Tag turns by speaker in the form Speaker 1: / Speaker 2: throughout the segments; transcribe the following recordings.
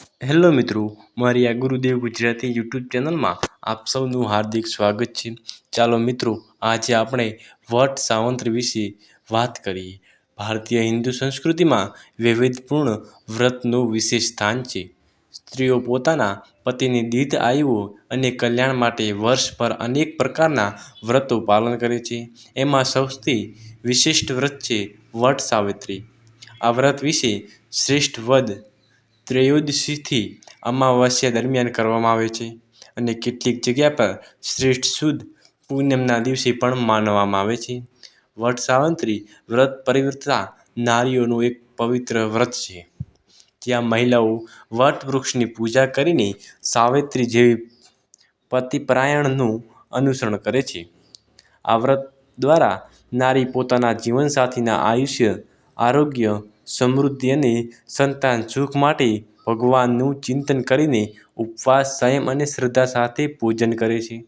Speaker 1: Hello મિત્રો, મારી આ ગુરુદેવ ગુજરાતી યુટ્યુબ ચેનલમાં આપ સૌનું હાર્દિક સ્વાગત છે. ચાલો મિત્રો, આજે આપણે વટ સાવંત્રી વિશે વાત કરીએ. ભારતીય હિન્દુ સંસ્કૃતિમાં વૈવિધ્યપૂર્ણ વ્રતનું વિશેષ સ્થાન છે. સ્ત્રીઓ પોતાના પતિની દીધ આયુઓ અને કલ્યાણ માટે વર્ષભર અનેક પ્રકારના વ્રતો પાલન કરે છે. એમાં સૌથી વિશિષ્ટ વ્રત છે વટ સાવિત્રી. આ વ્રત વિશે શ્રેષ્ઠ વદ ત્રયોદશીથી અમાવસ્યા દરમિયાન કરવામાં આવે છે અને કેટલીક જગ્યા પર શ્રેષ્ઠ સુદ પૂનમના દિવસે પણ માનવામાં આવે છે. વટ સાવંત્રી વ્રત પતિવ્રતા નારીઓનું એક પવિત્ર વ્રત છે. જ્યાં મહિલાઓ વટ વૃક્ષની પૂજા કરીને સાવિત્રી જેવી પતિપરાયણનું અનુસરણ કરે છે. આ વ્રત દ્વારા નારી પોતાના જીવનસાથીના આયુષ્ય, આરોગ્ય સમૃદ્ધિ અને સંતાન સુખ માટે ભગવાનનું ચિંતન કરીને ઉપવાસ, સંયમ અને શ્રદ્ધા સાથે પૂજન કરે છે.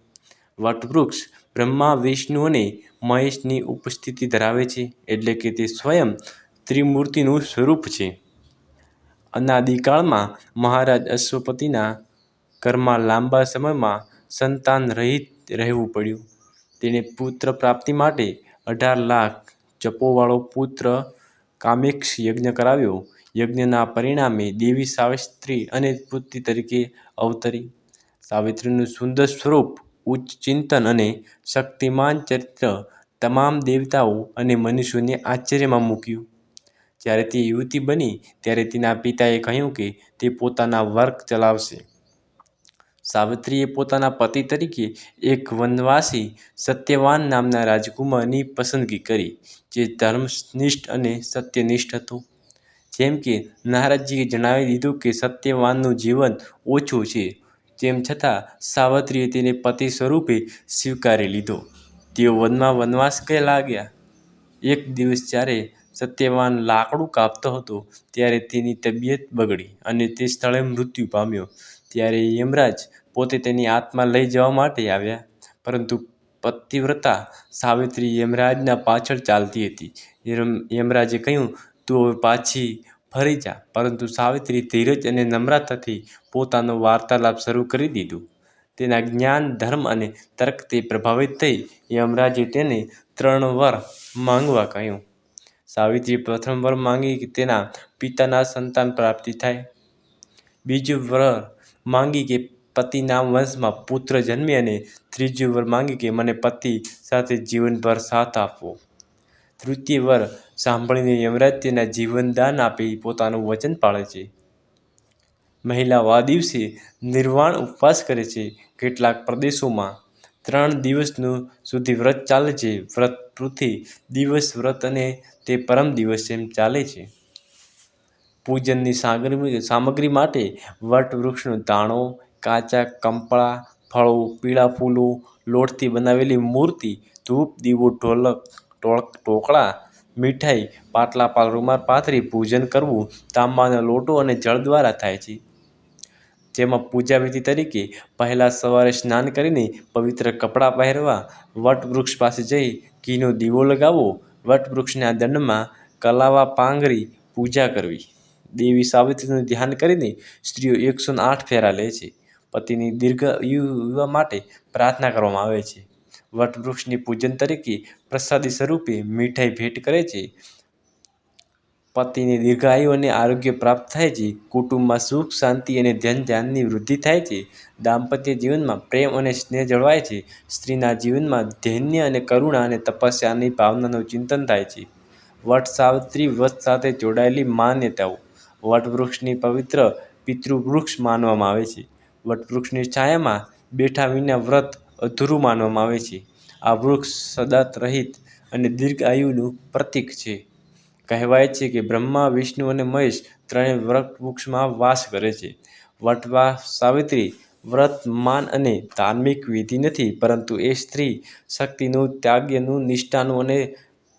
Speaker 1: વટવૃક્ષ બ્રહ્મા, વિષ્ણુ અને મહેશની ઉપસ્થિતિ ધરાવે છે એટલે કે તે સ્વયં ત્રિમૂર્તિનું સ્વરૂપ છે. અનાદિકાળમાં મહારાજ અશ્વપતિના ઘરમાં લાંબા સમયમાં સંતાન રહિત રહેવું પડ્યું. તેણે પુત્ર પ્રાપ્તિ માટે અઢાર લાખ જપોવાળો પુત્ર કામેક્ષ યજ્ઞ કરાવ્યો. યજ્ઞના પરિણામે દેવી સાવિત્રી અને પુત્રી તરીકે અવતરી. સાવિત્રીનું સુંદર સ્વરૂપ, ઉચ્ચ ચિંતન અને શક્તિમાન ચરિત્ર તમામ દેવતાઓ અને મનુષ્યોને આશ્ચર્યમાં મૂક્યું. જ્યારે તે યુવતી બની, ત્યારે તેના પિતાએ કહ્યું કે તે પોતાના વર્ક ચલાવશે. સાવિત્રીએ પોતાના પતિ તરીકે એક વનવાસી સત્યવાન નામના રાજકુમારની પસંદગી કરી, જે ધર્મનિષ્ઠ અને સત્યનિષ્ઠ હતો. જેમ કે નારદજીએ જણાવી દીધું કે સત્યવાનનું જીવન ઓછું છે. તેમ છતાં, સાવત્રીએ તેને પતિ સ્વરૂપે સ્વીકારી લીધો. તેઓ વનમાં વનવાસ લાગ્યા. એક દિવસ જ્યારે સત્યવાન લાકડું કાપતો હતો, ત્યારે તેની તબિયત બગડી અને તે સ્થળે મૃત્યુ પામ્યો. ત્યારે યમરાજ પોતે તેની આત્મા લઈ જવા માટે આવ્યા. પરંતુ પતિવ્રતા સાવિત્રી યમરાજના પાછળ ચાલતી હતી. યમરાજે કહ્યું, તું હવે પાછી ફરી જા. પરંતુ સાવિત્રી ધીરજ અને નમ્રતાથી પોતાનો વાર્તાલાપ શરૂ કરી દીધો. તેના જ્ઞાન, ધર્મ અને તર્કથી પ્રભાવિત થઈ યમરાજે તેને ત્રણ વર માંગવા કહ્યું. સાવિત્રીએ પ્રથમ વર માંગી કે તેના પિતાના સંતાન પ્રાપ્તિ થાય. બીજું વર માંગી કે પતિના વંશમાં પુત્ર જન્મે અને ત્રીજું વર માંગી કે મને પતિ સાથે જીવનભર સાથ આપવો. તૃતીય વર સાંભળીને યમરાજ તેના જીવનદાન આપી પોતાનું વચન પાળે છે. મહિલાઓ આ દિવસે નિર્વાણ ઉપવાસ કરે છે કેટલાક પ્રદેશોમાં. ત્રણ દિવસનું સુધી વ્રત ચાલે છે. વ્રત પૃથ્વી દિવસ, વ્રત અને તે પરમ દિવસ એમ ચાલે છે. પૂજનની સામગ્રી માટે વટ વૃક્ષનો દાણો કાચા, કંપળા, ફળો, પીળા ફૂલો, લોટથી બનાવેલી મૂર્તિ, ધૂપ, દીવો, ઢોલક ટોળક ટોકળા મીઠાઈ, પાટલા, પાલ, રૂમાલ, પાથરી પૂજન કરવું, તાંબાનો લોટો અને જળ દ્વારા થાય છે. જેમાં પૂજાવિધિ તરીકે પહેલાં સવારે સ્નાન કરીને પવિત્ર કપડાં પહેરવા, વટવૃક્ષ પાસે જઈ ઘીનો દીવો લગાવવો, વટવૃક્ષના દંડમાં કલાવા પાંગરી પૂજા કરવી. દેવી સાવિત્રીનું ધ્યાન કરીને સ્ત્રીઓ એકસો આઠ ફેરા લે છે. પતિની દીર્ઘાયુ માટે પ્રાર્થના કરવામાં આવે છે. વટવૃક્ષની પૂજન તરીકે પ્રસાદી સ્વરૂપે મીઠાઈ ભેટ કરે છે. પતિને દીર્ઘાયુ અને આરોગ્ય પ્રાપ્ત થાય છે. કુટુંબમાં સુખ, શાંતિ અને ધન ધ્યાનની વૃદ્ધિ થાય છે. દાંપત્ય જીવનમાં પ્રેમ અને સ્નેહ જળવાય છે. સ્ત્રીના જીવનમાં ધૈન્ય અને કરુણા અને તપસ્યાની ભાવનાનું ચિંતન થાય છે. વટ સાવિત્રી વ્રત સાથે જોડાયેલી માન્યતાઓ વટવૃક્ષની પવિત્ર પિતૃવૃક્ષ માનવામાં આવે છે. વટવૃક્ષની છાયામાં બેઠા વિના વ્રત અધૂરું માનવામાં આવે છે. આ વૃક્ષ સદાત રહિત અને દીર્ઘ આયુનું પ્રતીક છે. કહેવાય છે કે બ્રહ્મા, વિષ્ણુ અને મહેશ ત્રણેય વટવૃક્ષમાં વાસ કરે છે. વટવા સાવિત્રી વ્રત માન અને ધાર્મિક વિધિ નથી, પરંતુ એ સ્ત્રી શક્તિનું ત્યાગનું નિષ્ઠાનું અને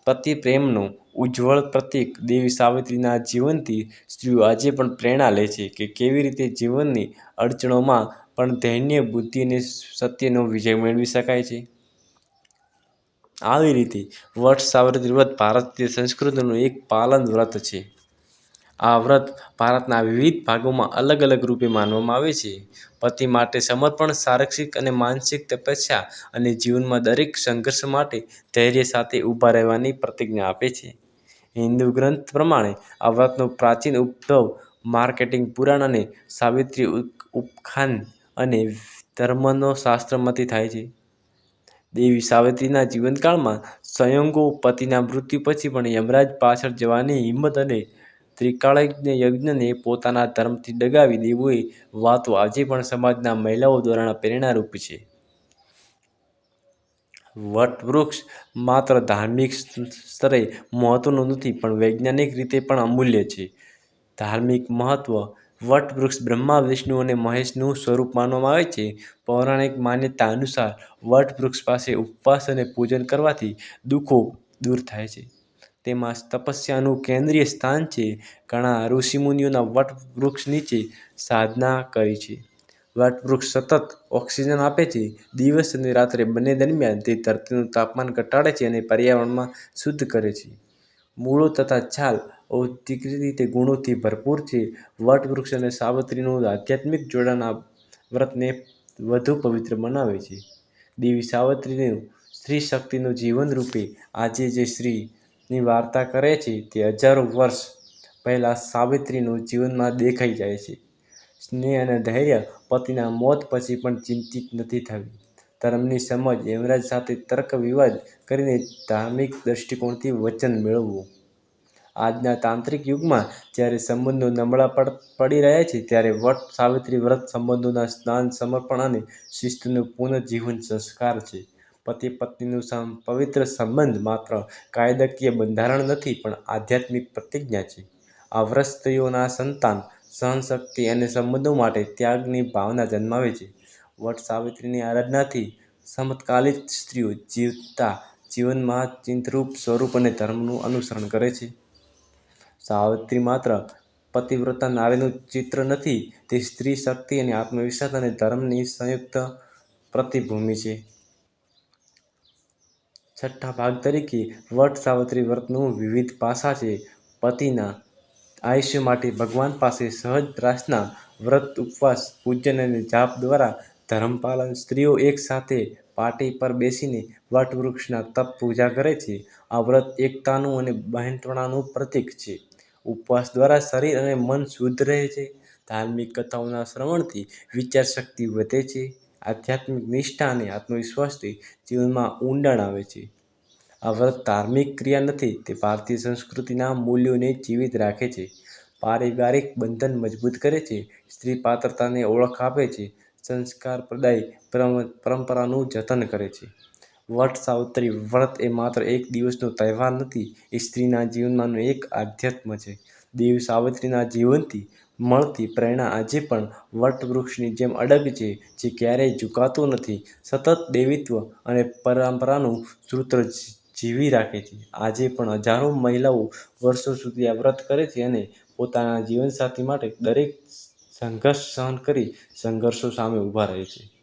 Speaker 1: પતિ પ્રેમનું ઉજ્જવળ પ્રતીક દેવી સાવિત્રીના જીવનથી સ્ત્રીઓ આજે પણ પ્રેરણા લે છે કે કેવી રીતે જીવનની અડચણોમાં પણ ધૈર્ય, બુદ્ધિ અને સત્યનો વિજય મેળવી શકાય છે આવી રીતે વટ સાવિત્રી વ્રત ભારતીય સંસ્કૃતિનું એક પાલન વ્રત છે આ વ્રત ભારતના વિવિધ ભાગોમાં અલગ અલગ રૂપે માનવામાં આવે છે. પતિ માટે સમર્પણ શારીરિક અને માનસિક તપસ્યા અને જીવનમાં દરેક સંઘર્ષ માટે ધૈર્ય સાથે ઊભા રહેવાની પ્રતિજ્ઞા આપે છે. હિન્દુ ગ્રંથ પ્રમાણે આ વ્રતનો પ્રાચીન ઉદ્ભવ માર્કેટિંગ પુરાણ અને સાવિત્રી ઉપખાન અને ધર્મનો શાસ્ત્રમાંથી થાય છે. દેવી સાવિત્રીના જીવનકાળમાં સંયોગો પતિના મૃત્યુ પછી પણ યમરાજ પાછળ જવાની હિંમત અને ત્રિકાળ યજ્ઞને પોતાના ધર્મથી ડગાવી એ વાતો આજે પણ સમાજના મહિલાઓ દ્વારા પ્રેરણારૂપ છે. વટવૃક્ષ માત્ર ધાર્મિક સ્તરે મહત્ત્વનું નથી પણ વૈજ્ઞાનિક રીતે પણ અમૂલ્ય છે. ધાર્મિક મહત્ત્વ વટવૃક્ષ બ્રહ્મા, વિષ્ણુ અને મહેશનું સ્વરૂપ માનવામાં આવે છે. પૌરાણિક માન્યતા અનુસાર વટવૃક્ષ પાસે ઉપવાસ અને પૂજન કરવાથી દુઃખો દૂર થાય છે. તેમાં તપસ્યાનું કેન્દ્રીય સ્થાન છે. ઘણા ઋષિમુનિઓના વટવૃક્ષ નીચે સાધના કરી છે. વટવૃક્ષ સતત ઓક્સિજન આપે છે. દિવસ અને રાત્રે બંને દરમિયાન તે ધરતીનું તાપમાન ઘટાડે છે અને પર્યાવરણમાં શુદ્ધ કરે છે. મૂળો તથા છાલ ઔષધીય ગુણોથી ભરપૂર છે. વટવૃક્ષ અને સાવિત્રીનું આધ્યાત્મિક જોડાણ આ વ્રતને વધુ પવિત્ર બનાવે છે. દેવી સાવત્રીનું સ્ત્રી શક્તિનું જીવન રૂપે આજે જે સ્ત્રીની વાર્તા કરે છે તે હજારો વર્ષ પહેલાં સાવિત્રીનું જીવનમાં દેખાઈ જાય છે. સ્નેહ અને ધૈર્ય પતિના મોત પછી પણ ચિંતિત નથી થવી. ધર્મની સમજ યમરાજ સાથે તર્ક વિવાદ કરીને ધાર્મિક દ્રષ્ટિકોણથી વચન મેળવવું. આજના તાંત્રિક યુગમાં જ્યારે સંબંધો નબળા પડી રહ્યા છે ત્યારે વટ સાવિત્રી વ્રત સંબંધોના સ્નાન સમર્પણ અને શિસ્તનું પુનઃજીવન સંસ્કાર છે. પતિ પત્નીનું પવિત્ર સંબંધ માત્ર કાયદાકીય બંધારણ નથી પણ આધ્યાત્મિક પ્રતિજ્ઞા છે. આ વ્રત સંતાન, સહનશક્તિ અને સંબંધો માટે ત્યાગની ભાવના જન્માવે છે. વટ સાવિત્રીની આરાધનાથી સમકાલીન સ્ત્રીઓ જીવતા જીવનમાં ચિંતરૂપ સ્વરૂપ અને ધર્મનું અનુસરણ કરે છે. સાવિત્રી માત્ર પતિવ્રતા નારીનું ચિત્ર નથી તે સ્ત્રી શક્તિ, અને આત્મવિશ્વાસ અને ધર્મની સંયુક્ત પ્રતિભૂમિ છે. છઠ્ઠા ભાગ તરીકે વટ સાવિત્રી વ્રતનું વિવિધ પાસા છે. પતિના આયુષ્ય માટે ભગવાન પાસે સહજ ત્રાસના વ્રત ઉપવાસ, પૂજન અને જાપ દ્વારા ધર્મપાલન સ્ત્રીઓ એક સાથે પાટી પર બેસીને વટવૃક્ષના તપ પૂજા કરે છે. આ વ્રત એકતાનું અને બહેનપણાનું પ્રતીક છે. ઉપવાસ દ્વારા શરીર અને મન શુદ્ધ રહે છે. ધાર્મિક કથાઓના શ્રવણથી વિચારશક્તિ વધે છે. આધ્યાત્મિક નિષ્ઠા અને આત્મવિશ્વાસથી જીવનમાં ઊંડાણ આવે છે. આ વ્રત ધાર્મિક ક્રિયા નથી તે ભારતીય સંસ્કૃતિના મૂલ્યોને જીવિત રાખે છે. પારિવારિક બંધન મજબૂત કરે છે. સ્ત્રી પાત્રતાને ઓળખ આપે છે. સંસ્કાર પ્રદાય પરંપરાનું જતન કરે છે. વટ સાવત્રી વ્રત એ માત્ર એક દિવસનો તહેવાર નથી એ સ્ત્રીના જીવનમાંનું એક આધ્યાત્મ છે. દેવી સાવિત્રીના જીવનથી મળતી પ્રેરણા આજે પણ વટવૃક્ષની જેમ અડગ છે જે ક્યારેય ઝુકાતું નથી, સતત દેવિત્વ અને પરંપરાનું સૂત્ર જીવી રાખે છે. આજે પણ હજારો મહિલાઓ વર્ષો સુધી આ વ્રત કરે છે અને પોતાના જીવનસાથી માટે દરેક સંઘર્ષ સહન કરી સંઘર્ષો સામે ઊભા રહે છે.